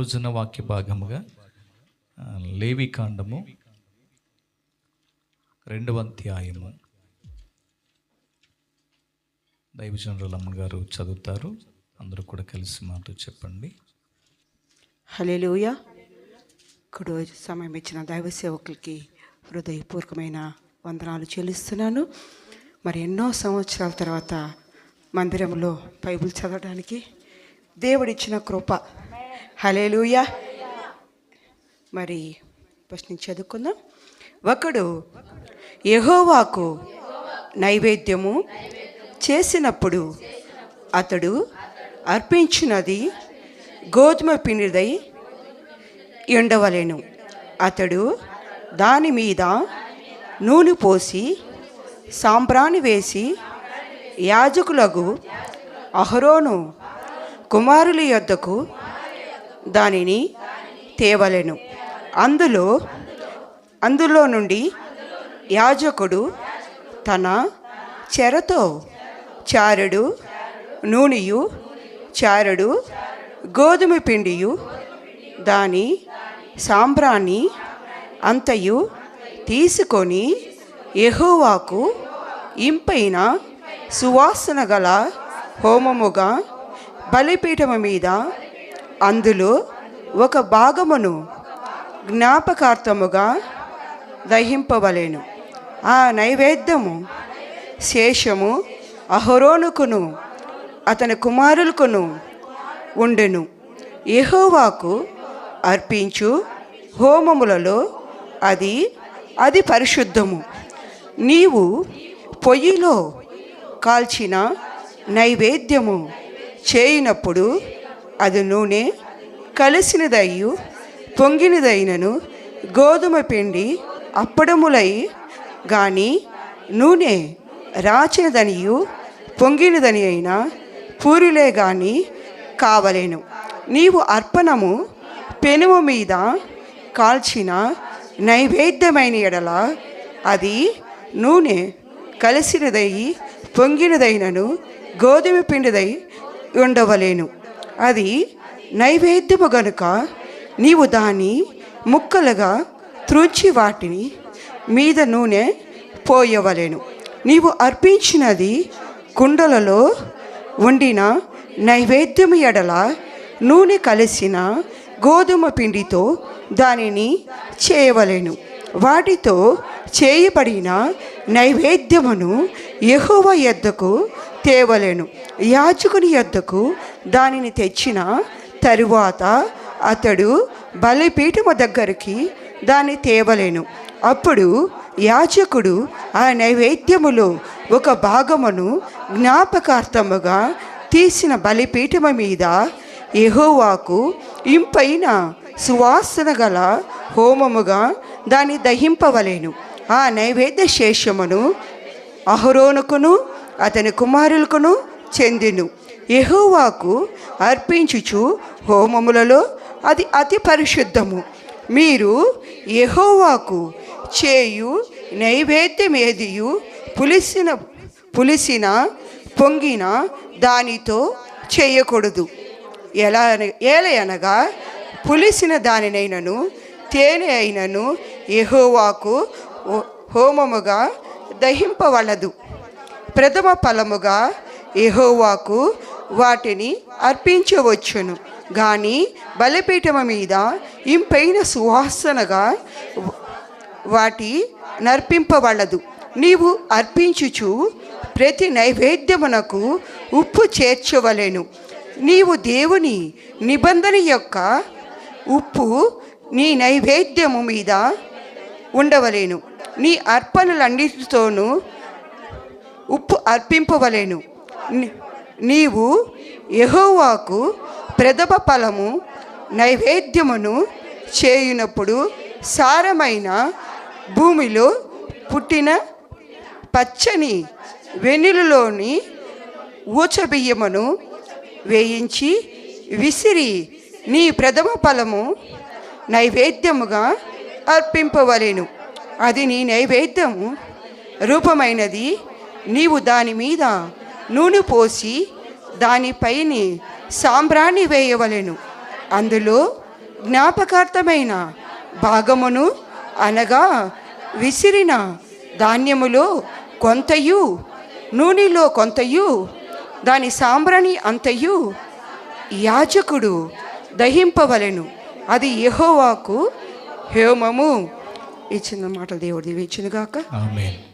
రోజున వాక్య భాగముగా లేవికాండము లేవి కాండము రెండవ అధ్యాయము. దైవజనుల అమ్మగారు చదువుతారు. అందరూ కూడా కలిసి మాతో చెప్పండి. హలేలుయ ఇక్కడ సమయం ఇచ్చిన దైవ సేవకులకి హృదయపూర్వకమైన వందనాలు చెల్లిస్తున్నాను. మరి ఎన్నో సంవత్సరాల తర్వాత మందిరంలో బైబిల్ చదవడానికి దేవుడిచ్చిన కృప హలేలుయ మరి ఫస్ట్ నుంచి చదువుకుందాం. ఒకడు యహోవాకు నైవేద్యము చేసినప్పుడు అతడు అర్పించినది గోధుమ పిండిదై ఉండవలెను అతడు దాని మీద నూనె పోసి సాంబ్రాణి వేసి యాజకులకు అహరోను కుమారుల యొద్దకు దానిని తేవలెను. అందులో అందులో నుండి యాజకుడు తన చెరతో చారుడు నూనెయు చారుడు గోధుమ పిండియు దాని సాంబ్రాన్ని అంతయు తీసుకొని యెహోవాకు ఇంపైన సువాసన గల హోమముగా బలిపీఠము మీద అందులో ఒక భాగమును జ్ఞాపకార్థముగా దహింపవలేను. ఆ నైవేద్యము శేషము అహరోనుకును అతని కుమారులకును ఉండెను. యహోవాకు అర్పించు హోమములలో అది అది పరిశుద్ధము. నీవు పొయ్యిలో కాల్చిన నైవేద్యము చేయినప్పుడు అది నూనె కలిసినదయ్యు పొంగినదైనను గోధుమ పిండి అప్పడములై గాని నూనె రాచినదనియు పొంగినదని అయినా పూరిలే గాని కావలేను. నీవు అర్పణము పెనుము మీద కాల్చిన నైవేద్యమైన ఎడల అది నూనె కలిసినదై పొంగినదైనను గోధుమ పిండిదై ఉండవలేను. అది నైవేద్యము గనుక నీవు దాన్ని ముక్కలుగా త్రుంచి వాటిని మీద నూనె పోయవలెను. నీవు అర్పించినది కుండలలో వండిన నైవేద్యము ఎడల నూనె కలిసిన గోధుమ పిండితో దానిని చేయవలెను. వాటితో చేయబడిన నైవేద్యమును ఎహోవ ఎద్దకు తేవలేను. యాజకుని యొద్దకు దానిని తెచ్చిన తరువాత అతడు బలిపీఠము దగ్గరికి దాన్ని తేవలేను. అప్పుడు యాజకుడు ఆ నైవేద్యములో ఒక భాగమును జ్ఞాపకార్థముగా తీసిన బలిపీఠము మీద ఎహోవాకు ఇంపైన సువాసన గల హోమముగా దాన్ని దహింపవలేను. ఆ నైవేద్య శేషమును అహరోనుకును అతని కుమారులకును చెందిను. ఎహోవాకు అర్పించుచు హోమములలో అది అతి పరిశుద్ధము. మీరు ఎహోవాకు చేయు నైవేద్యమేదియు పులిసిన పులిసిన పొంగిన దానితో చేయకూడదు. ఎలా ఏలయనగా పులిసిన దానినైనను తేనె అయినను ఎహోవాకు హోమముగా దహింపవలదు. ప్రథమ ఫలముగా ఎహోవాకు వాటిని అర్పించవచ్చును. కానీ బలిపీఠము మీద ఇంపైన సువాసనగా వాటి నర్పింపవలదు నీవు అర్పించుచు ప్రతి నైవేద్యమునకు ఉప్పు చేర్చవలెను. నీవు దేవుని నిబంధన యొక్క ఉప్పు నీ నైవేద్యము మీద ఉండవలేను. నీ అర్పణలన్నిటితోనూ ఉప్పు అర్పింపవలేను. నీవు యహోవాకు ప్రథమ ఫలము నైవేద్యమును చేయునప్పుడు సారమైన భూమిలో పుట్టిన పచ్చని వెన్నులలోని ఊచబియ్యమును వేయించి విసిరి నీ ప్రథమ ఫలము నైవేద్యముగా అర్పింపవలెను. అది నీ నైవేద్యము రూపమైనది. నీవు దాని మీద నూనె పోసి దానిపైని సాంబ్రాణి వేయవలెను. అందులో జ్ఞాపకార్థమైన భాగమును అనగా విసిరిన ధాన్యములో కొంతయు నూనెలో కొంతయు దాని సాంబ్రాణి అంతయు యాజకుడు దహింపవలెను. అది యెహోవాకు హేమము. ఈ చిన్న దేవుడు దేవి ఆమెన్.